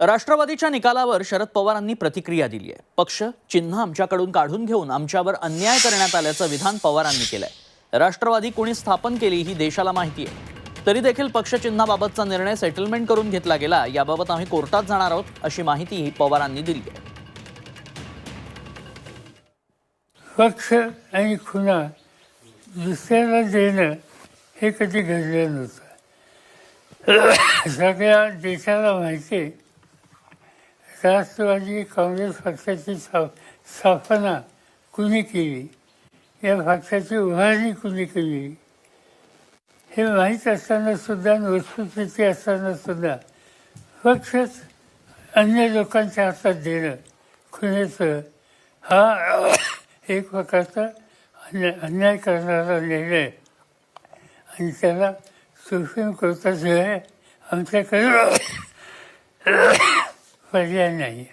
राष्ट्रवादीच्या निकालावर शरद पवारांनी प्रतिक्रिया दिली आहे. पक्ष चिन्ह आमच्याकडून काढून घेऊन आमच्यावर अन्याय करण्यात आल्याचं विधान पवारांनी केलंय. राष्ट्रवादी कोणी स्थापन केली ही देशाला माहिती आहे. तरी देखील पक्ष चिन्हाबाबतचा निर्णय सेटलमेंट करून घेतला गेला याबाबत आम्ही कोर्टात जाणार आहोत अशी माहितीही पवारांनी दिली आहे. पक्ष आणि खुना दुसऱ्याला देणं हे कधी घडलं नव्हतं. सगळ्या देशाला माहिती आहे. राष्ट्रवादी काँग्रेस पक्षाची स्था स्थापना कुणी केली? या पक्षाची उभारणी कुणी केली? हे माहीत असताना सुद्धा वस्तुस्थिती असताना सुद्धा पक्षच अन्य लोकांच्या हातात देणं खुण्याचं हा एक प्रकारचा अन्याय अन्याय करणारा निर्णय. आणि त्याला सुप्रीम कोर्टाशिवाय आमच्याकडे 怪吓人